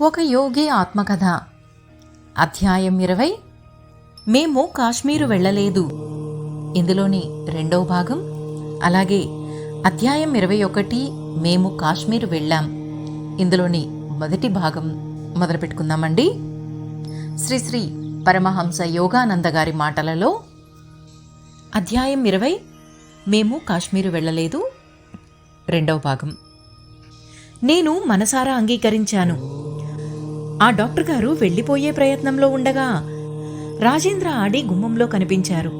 ఒక యోగి ఆత్మకథ. అధ్యాయం ఇరవై. మేము కాశ్మీరు వెళ్ళలేదు. ఇందులోని రెండవ భాగం అలాగే అధ్యాయం ఇరవై ఒకటి మేము కాశ్మీరు వెళ్ళాం. ఇందులోని మొదటి భాగం మొదలుపెట్టుకుందామండి. శ్రీశ్రీ పరమహంస యోగానంద గారి మాటలలో అధ్యాయం ఇరవై మేము కాశ్మీరు వెళ్ళలేదు. రెండవ భాగం. నేను మనసారా అంగీకరించాను. ఆ డాక్టర్ గారు వెళ్ళిపోయే ప్రయత్నంలో ఉండగా రాజేంద్ర ఆడి గుమ్మంలో కనిపించారు.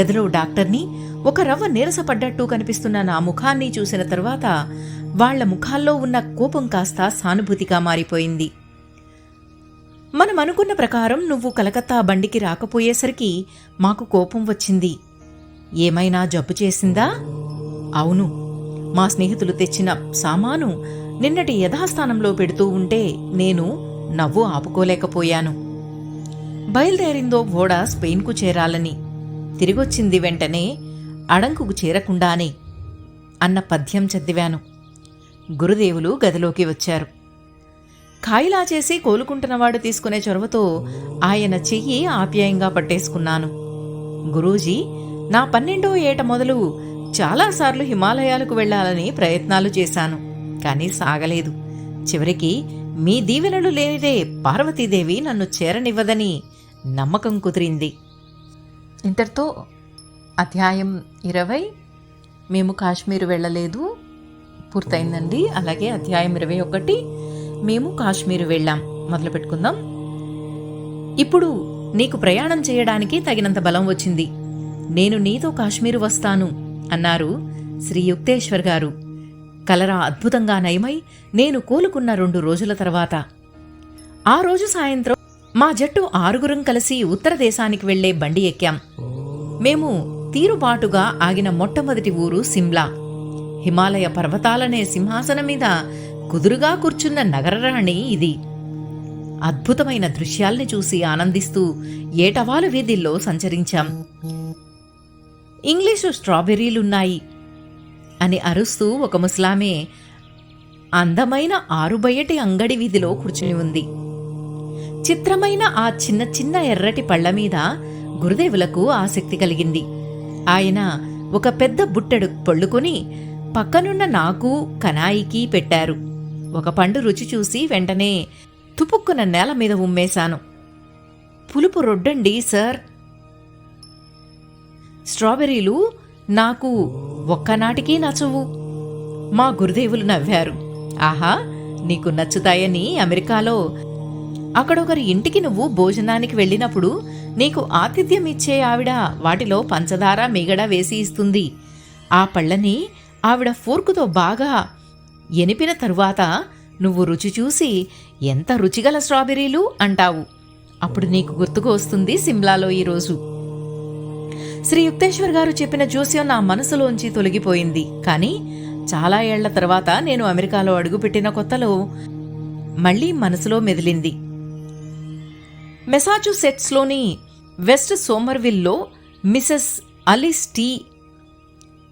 గదిలో డాక్టర్ని ఒక రవ్వ నీరసపడ్డట్టు కనిపిస్తున్న నా ముఖాన్ని చూసిన తర్వాత వాళ్ళ ముఖాల్లో ఉన్న కోపం కాస్త సానుభూతిగా మారిపోయింది. మనం అనుకున్న ప్రకారం నువ్వు కలకత్తా బండికి రాకపోయేసరికి మాకు కోపం వచ్చింది. ఏమైనా జబ్బు చేసిందా? అవును. మా స్నేహితులు తెచ్చిన సామాను నిన్నటి యథాస్థానంలో పెడుతూ ఉంటే నేను నవ్వు ఆపుకోలేకపోయాను. బయలుదేరిందో ఓడ స్పెయిన్కు చేరాలని. తిరిగొచ్చింది వెంటనే అడంకుకు చేరకుండానే అన్న పద్యం చదివాను. గురుదేవులు గదిలోకి వచ్చారు. కాయిలా చేసి కోలుకుంటున్నవాడు తీసుకునే చొరవతో ఆయన చెయ్యి ఆప్యాయంగా పట్టేసుకున్నాను. గురూజీ నా పన్నెండో ఏట మొదలు చాలాసార్లు హిమాలయాలకు వెళ్ళాలని ప్రయత్నాలు చేశాను కానీ సాగలేదు. చివరికి మీ దీవెనలు లేనిదే పార్వతీదేవి నన్ను చేరనివ్వదని నమ్మకం కుదిరింది. ఇంతటితో అధ్యాయం ఇరవై. మేము కాశ్మీర్ వెళ్ళలేదు. పూర్తయిందండి. అలాగే అధ్యాయం ఇరవై ఒకటి. మేము కాశ్మీర్ వెళ్ళాం. మొదలు పెట్టుకుందాం. ఇప్పుడు నీకు ప్రయాణం చేయడానికి తగినంత బలం వచ్చింది. నేను నీతో కాశ్మీరు వస్తాను అన్నారు శ్రీ యుక్తేశ్వర్ గారు. కలరా అద్భుతంగా నయమై నేను కోలుకున్న రెండు రోజుల తర్వాత. ఆ రోజు సాయంత్రం మా జట్టు ఆరుగురం కలిసి ఉత్తర దేశానికి వెళ్ళే బండి ఎక్కాం. మేము తీరుబాటుగా ఆగిన మొట్టమొదటి ఊరు సిమ్లా. హిమాలయ పర్వతాలనే సింహాసనం మీద కుదురుగా కూర్చున్న నగరరాణి ఇది. అద్భుతమైన దృశ్యాల్ని చూసి ఆనందిస్తూ ఏటవాలు వీధిల్లో సంచరించాం. ఇంగ్లీషు స్ట్రాబెర్రీలున్నాయి. అని అరుస్తూ ఒక ముస్లామే అందమైన ఆరుబయటి అంగడి వీధిలో కూర్చుని ఉంది. చిత్రమైన ఆ చిన్న చిన్న ఎర్రటి పళ్ళ మీద గురుదేవులకు ఆసక్తి కలిగింది. ఆయన ఒక పెద్ద బుట్టెడు పొళ్ళుకొని పక్కనున్న నాకు కనాయికి పెట్టారు. ఒక పండు రుచి చూసి వెంటనే తుపుక్కున నేల మీద ఉమ్మేశాను. పులుపు రొడ్డండి సార్. స్ట్రాబెర్రీలు నాకు ఒక్కనాటికి నచ్చవు మా గురుదేవులు నవ్వారు. ఆహా నీకు నచ్చుతాయని అమెరికాలో. అక్కడొకరి ఇంటికి నువ్వు భోజనానికి వెళ్ళినప్పుడు నీకు ఆతిథ్యం ఇచ్చే ఆవిడ వాటిలో పంచదార మిగడ వేసి ఇస్తుంది. ఆ పళ్ళని ఆవిడ ఫోర్కుతో బాగా ఎనిపిన తరువాత నువ్వు రుచి చూసి ఎంత రుచిగల స్ట్రాబెర్రీలు అంటావు. అప్పుడు నీకు గుర్తుకు వస్తుంది సిమ్లాలో ఈరోజు. శ్రీ యుక్తేశ్వర్ గారు చెప్పిన జోస్యం నా మనసులోంచి తొలగిపోయింది. కానీ చాలా ఏళ్ళ తర్వాత నేను అమెరికాలో అడుగుపెట్టిన కొత్తలో మళ్ళీ మనసులో మెదిలింది. మెసాచుసెట్స్లోని వెస్ట్ సోమర్విల్లో మిసెస్ అలిస్ టీ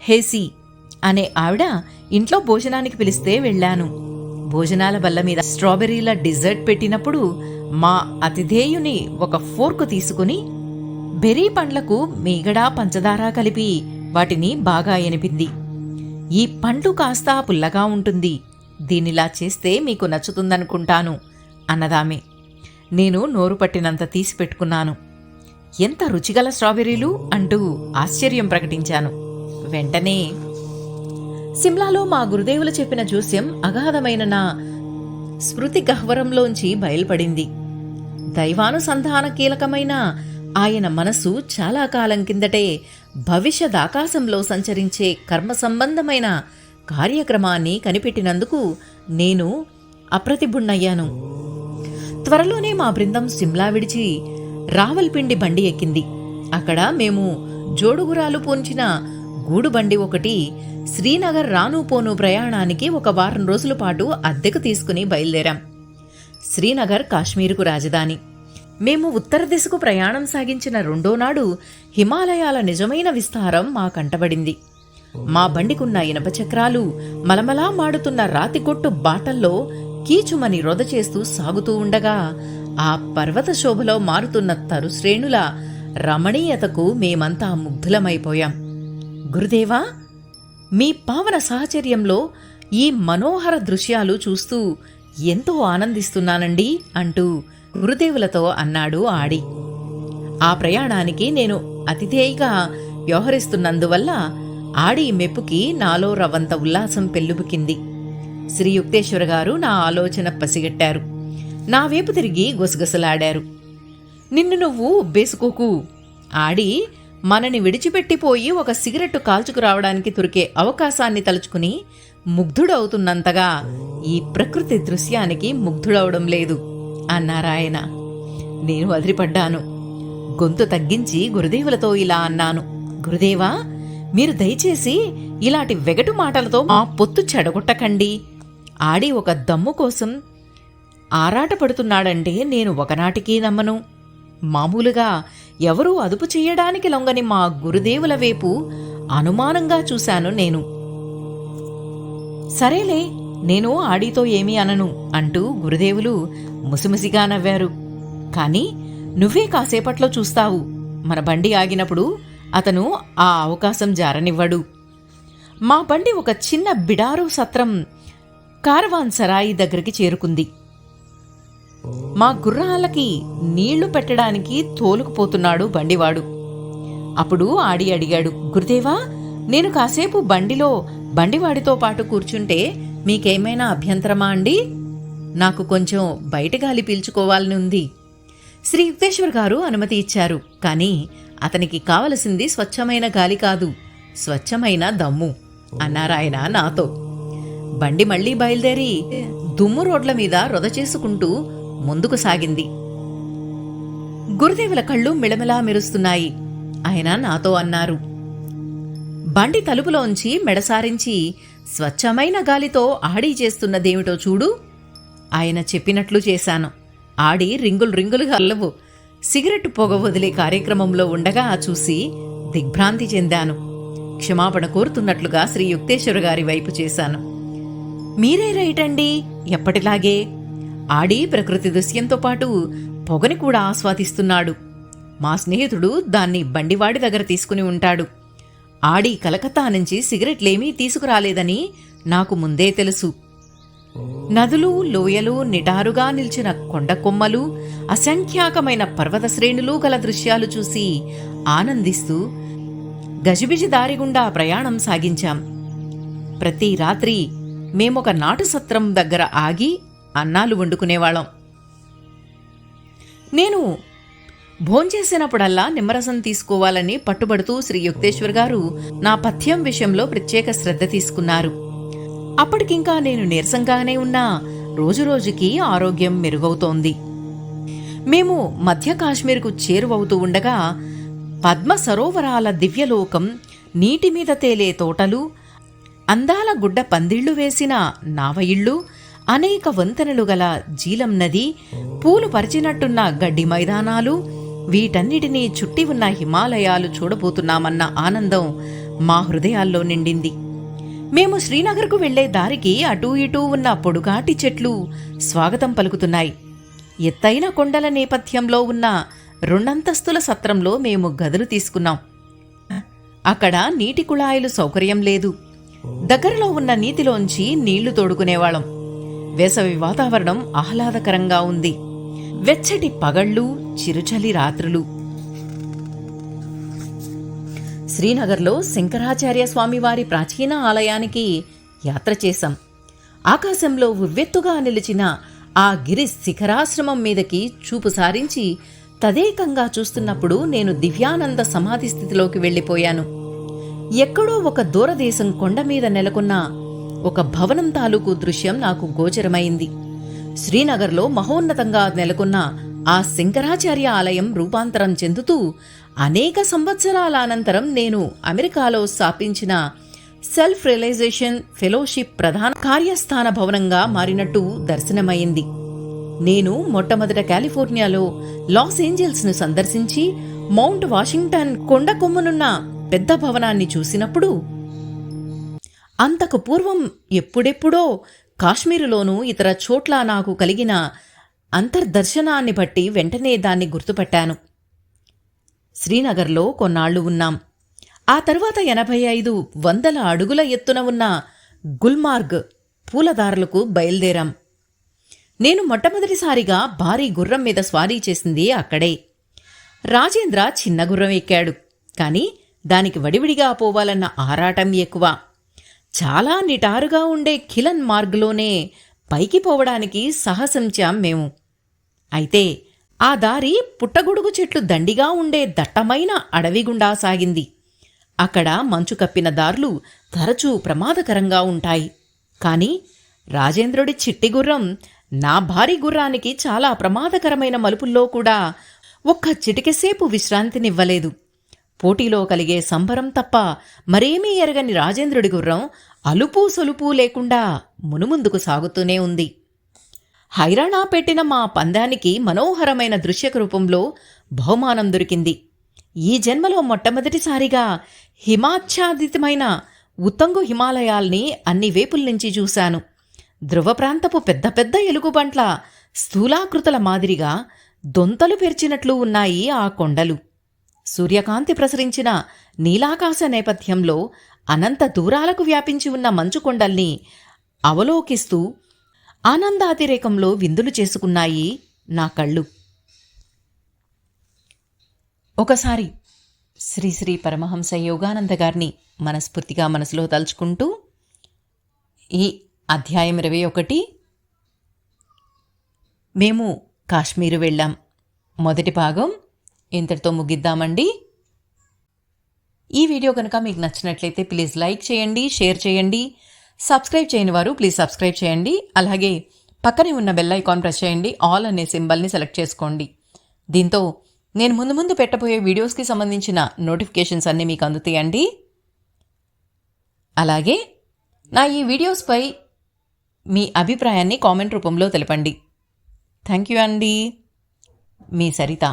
హేసీ అనే ఆవిడ ఇంట్లో భోజనానికి పిలిస్తే వెళ్ళాను. భోజనాల బల్ల మీద స్ట్రాబెర్రీల డిజర్ట్ పెట్టినప్పుడు మా అతిథేయుని ఒక ఫోర్కు తీసుకుని బెర్రీ పండ్లకు మీగడ పంచదార కలిపి వాటిని బాగా ఎనిపింది. ఈ పండు కాస్త పుల్లగా ఉంటుంది. దీనిలా చేస్తే మీకు నచ్చుతుందనుకుంటాను అన్నదామె. నేను నోరు పట్టినంత తీసి పెట్టుకున్నాను. ఎంత రుచిగల స్ట్రాబెర్రీలు అంటూ ఆశ్చర్యం ప్రకటించాను. వెంటనే సిమ్లాలో మా గురుదేవులు చెప్పిన జోస్యం అగాధమైన నా స్మృతి గహ్వరంలోంచి బయలుపడింది. దైవానుసంధాన కీలకమైన ఆయన మనసు చాలా కాలం కిందటే భవిష్యత్ ఆకాశంలో సంచరించే కర్మ సంబంధమైన కార్యక్రమాన్ని కనిపెట్టినందుకు నేను అప్రతిభుణ్ణయ్యాను. త్వరలోనే మా బృందం సిమ్లా విడిచి రావల్పిండి బండి ఎక్కింది. అక్కడ మేము జోడుగురాలు పోంచిన గూడుబండి ఒకటి శ్రీనగర్ రాను పోను ప్రయాణానికి ఒక వారం రోజుల పాటు అద్దెకు తీసుకుని బయలుదేరాం. శ్రీనగర్ కాశ్మీరుకు రాజధాని. మేము ఉత్తర దిశకు ప్రయాణం సాగించిన రెండో నాడు హిమాలయాల నిజమైన విస్తారం మా కంటబడింది మా బండికున్న ఇనప చక్రాలు మలమలా మాడుతున్న రాతికొట్టు బాటల్లో కీచుమని రొద చేస్తూ సాగుతూ ఉండగా ఆ పర్వత శోభలో మారుతున్న తరుశ్రేణుల రమణీయతకు మేమంతా ముగ్ధులమైపోయాం. గురుదేవా మీ పావన సాహచర్యంలో ఈ మనోహర దృశ్యాలు చూస్తూ ఎంతో ఆనందిస్తున్నానండి అంటూ గురుదేవులతో అన్నాడు ఆడి. ఆ ప్రయాణానికి నేను అతిథేయిగా వ్యవహరిస్తున్నందువల్ల ఆడి మెప్పుకి నాలో రవంత ఉల్లాసం పెల్లుబుకింది. శ్రీ యుక్తేశ్వర గారు నా ఆలోచన పసిగట్టారు. నా వైపు తిరిగి గుసగుసలాడారు. నిన్ను నువ్వు బేసుకోకు. ఆడి మనని విడిచిపెట్టిపోయి ఒక సిగరెట్టు కాల్చుకురావడానికి దొరికే అవకాశాన్ని తలుచుకుని ముగ్ధుడవుతున్నంతగా ఈ ప్రకృతి దృశ్యానికి ముగ్ధుడవడం లేదు. అన్నారాయన నేను వదిలిపడ్డాను. గొంతు తగ్గించి గురుదేవులతో ఇలా అన్నాను. గురుదేవా మీరు దయచేసి ఇలాంటి వెగటు మాటలతో మా పొత్తు చెడగొట్టకండి. ఆడి ఒక దమ్ము కోసం ఆరాటపడుతున్నాడంటే నేను ఒకనాటికి నమ్మను. మామూలుగా ఎవరూ అదుపు చేయడానికి లొంగని మా గురుదేవుల వైపు అనుమానంగా చూశాను నేను. సరేలే నేను ఆడితో ఏమీ అనను అంటూ గురుదేవులు ముసిముసిగా నవ్వారు. కానీ నువ్వే కాసేపట్లో చూస్తావు. మన బండి ఆగినప్పుడు అతను ఆ అవకాశం జారనివ్వడు. మా బండి ఒక చిన్న బిడారు సత్రం కారవాన్ సరాయి దగ్గరికి చేరుకుంది. మా గుర్రాలకి నీళ్ళు పెట్టడానికి తోలుకుపోతున్నాడు బండివాడు. అప్పుడు ఆడి అడిగాడు గురుదేవా నేను కాసేపు బండిలో బండివాడితో పాటు కూర్చుంటే మీకేమైనా అభ్యంతరమా అండి? నాకు కొంచెం బయట గాలి పీల్చుకోవాలని ఉంది శ్రీ యుక్తేశ్వర్ గారు అనుమతి ఇచ్చారు. కానీ అతనికి కావలసింది స్వచ్ఛమైన గాలి కాదు. స్వచ్ఛమైన దమ్ము అన్నారాయన నాతో. బండి మళ్ళీ బయలుదేరి దుమ్ము రోడ్ల మీద రొద చేసుకుంటూ ముందుకు సాగింది. గురుదేవుల కళ్ళు మిళమిళా మెరుస్తున్నాయి. ఆయన నాతో అన్నారు. బండి తలుపులోంచి మెడసారించి స్వచ్ఛమైన గాలితో ఆడి చేస్తున్నదేమిటో చూడు. ఆయన చెప్పినట్లు చేశాను. ఆడి రింగులు రింగులుగా అల్లవు. సిగరెట్ పొగ వదిలే కార్యక్రమంలో ఉండగా చూసి దిగ్భ్రాంతి చెందాను. క్షమాపణ కోరుతున్నట్లుగా శ్రీ యుక్తేశ్వర గారి వైపు చేశాను. మీరే రైటండి ఎప్పటిలాగే. ఆడి ప్రకృతి దృశ్యంతో పాటు పొగని కూడా ఆస్వాదిస్తున్నాడు. మా స్నేహితుడు దాన్ని బండివాడి దగ్గర తీసుకుని ఉంటాడు. ఆడి కలకత్తా నుంచి సిగరెట్లేమీ తీసుకురాలేదని నాకు ముందే తెలుసు. నదులు లోయలు నిటారుగా నిల్చిన కొండ కొమ్మలు అసంఖ్యాకమైన పర్వత శ్రేణులు గల దృశ్యాలు చూసి ఆనందిస్తూ గజిబిజి దారి గుండా ప్రయాణం సాగించాం. ప్రతి రాత్రి మేమొక నాటు సత్రం దగ్గర ఆగి అన్నాలు వండుకునేవాళ్ళం. నేను భోంచేసినప్పుడల్లా నిమ్మరసం తీసుకోవాలని పట్టుబడుతూ శ్రీ యుక్తేశ్వర్ గారు నా పథ్యం విషయంలో ప్రత్యేక శ్రద్ధ తీసుకున్నారు. అప్పటికింకా నేను నీరసంగానే ఉన్నా రోజురోజుకి ఆరోగ్యం మెరుగవుతోంది. మేము మధ్య కాశ్మీర్కు చేరువవుతూ ఉండగా పద్మ సరోవరాల దివ్యలోకం నీటి మీద తేలే తోటలు అందాల గుడ్డ పందిళ్ళు వేసిన నావయిళ్ళు అనేక వంతెనలు గల జీలం నది పూలు పరిచినట్టున్న గడ్డి మైదానాలు వీటన్నిటినీ చుట్టి ఉన్న హిమాలయాలు చూడబోతున్నామన్న ఆనందం మా హృదయాల్లో నిండింది. మేము శ్రీనగర్కు వెళ్ళే దారికి అటూ ఇటూ ఉన్న పొడుగాటి చెట్లు స్వాగతం పలుకుతున్నాయి. ఎత్తైన కొండల నేపథ్యంలో ఉన్న రెండంతస్తుల సత్రంలో మేము గదులు తీసుకున్నాం. అక్కడ నీటి కుళాయిలు సౌకర్యం లేదు. దగ్గరలో ఉన్న నీతిలోంచి నీళ్ళు తోడుకునేవాళ్ళం. వేసవి వాతావరణం ఆహ్లాదకరంగా ఉంది. వెచ్చటి పగళ్ళు చిరుచలి రాత్రులు. శ్రీనగర్లో శంకరాచార్య స్వామివారి ప్రాచీన ఆలయానికి యాత్ర చేశాం. ఆకాశంలో ఉవ్వెత్తుగా నిలిచిన ఆ గిరి శిఖరాశ్రమం మీదకి చూపు సారించి తదేకంగా చూస్తున్నప్పుడు నేను దివ్యానంద సమాధి స్థితిలోకి వెళ్ళిపోయాను. ఎక్కడో ఒక దూరదేశం కొండ మీద నెలకొన్న ఒక భవనం తాలూకు దృశ్యం నాకు గోచరమైంది. శ్రీనగర్లో మహోన్నతంగా నెలకొన్న ఆ శంకరాచార్య ఆలయం రూపాంతరం చెందుతూ అనేక సంవత్సరాల అనంతరం నేను అమెరికాలో స్థాపించిన సెల్ఫ్ రియలైజేషన్ ఫెలోషిప్ ప్రధాన కార్యస్థాన భవనంగా మారినట్టు దర్శనమైంది. నేను మొట్టమొదట కాలిఫోర్నియాలో లాస్ ఏంజల్స్ను సందర్శించి మౌంట్ వాషింగ్టన్ కొండ కొమ్మునున్న పెద్ద భవనాన్ని చూసినప్పుడు అంతకు పూర్వం ఎప్పుడెప్పుడో కాశ్మీరులోనూ ఇతర చోట్ల నాకు కలిగిన అంతర్దర్శనాన్ని బట్టి వెంటనే దాన్ని గుర్తుపట్టాను. శ్రీనగర్లో కొన్నాళ్ళు ఉన్నాం. ఆ తర్వాత ఎనభై ఐదు వందల అడుగుల ఎత్తున ఉన్న గుల్మార్గ్ పూలదారులకు బయలుదేరాం. నేను మొట్టమొదటిసారిగా భారీ గుర్రం మీద స్వారీ చేసింది అక్కడే. రాజేంద్ర చిన్న గుర్రం ఎక్కాడు. కానీ దానికి వడివిడిగా పోవాలన్న ఆరాటం ఎక్కువ. చాలా నిటారుగా ఉండే కిలన్ మార్గ్లోనే పైకి పోవడానికి సాహసించాం మేము. అయితే ఆ దారి పుట్టగొడుగు చెట్లు దండిగా ఉండే దట్టమైన అడవి గుండా సాగింది. అక్కడ మంచు కప్పిన దారులు తరచూ ప్రమాదకరంగా ఉంటాయి. కాని రాజేంద్రుడి చిట్టి గుర్రం నా భారీ గుర్రానికి చాలా ప్రమాదకరమైన మలుపుల్లో కూడా ఒక్క చిటికెసేపు విశ్రాంతినివ్వలేదు. పోటీలో కలిగే సంబరం తప్ప మరేమీ ఎరగని రాజేంద్రుడి గుర్రం అలుపు సొలుపు లేకుండా మునుముందుకు సాగుతూనే ఉంది. హైరాణా పెట్టిన మా పందానికి మనోహరమైన దృశ్యక రూపంలో బహుమానం దొరికింది. ఈ జన్మలో మొట్టమొదటిసారిగా హిమాచ్ఛాదితమైన ఉత్తంగు హిమాలయాల్ని అన్ని వేపుల నుంచి చూశాను. ధ్రువ ప్రాంతపు పెద్ద పెద్ద ఎలుగుబంట్ల స్థూలాకృతుల మాదిరిగా దొంతలు పెర్చినట్లు ఉన్నాయి ఆ కొండలు. సూర్యకాంతి ప్రసరించిన నీలాకాశ నేపథ్యంలో అనంత దూరాలకు వ్యాపించి ఉన్న మంచు కొండల్ని అవలోకిస్తూ ఆనందాతిరేకంలో విందులు చేసుకున్నాయి నా కళ్ళు. ఒకసారి శ్రీశ్రీ పరమహంస యోగానంద గారిని మనస్ఫూర్తిగా మనసులో తలుచుకుంటూ ఈ అధ్యాయం ఇరవై ఒకటి. మేము కాశ్మీరు వెళ్ళాం. మొదటి భాగం ఇంతటితో ముగిద్దామండి. ఈ వీడియో కనుక మీకు నచ్చినట్లయితే ప్లీజ్ లైక్ చేయండి షేర్ చేయండి. సబ్స్క్రైబ్ చేయని వారు ప్లీజ్ సబ్స్క్రైబ్ చేయండి. అలాగే పక్కనే ఉన్న బెల్ ఐకాన్ ప్రెస్ చేయండి. ఆల్ అనే సింబల్ని సెలెక్ట్ చేసుకోండి. దీంతో నేను ముందు ముందు పెట్టబోయే వీడియోస్కి సంబంధించిన నోటిఫికేషన్స్ అన్నీ మీకు అందుతాయండి. అలాగే నా ఈ వీడియోస్పై మీ అభిప్రాయాన్ని కామెంట్ రూపంలో తెలపండి. థ్యాంక్ యూ అండి. మీ సరిత.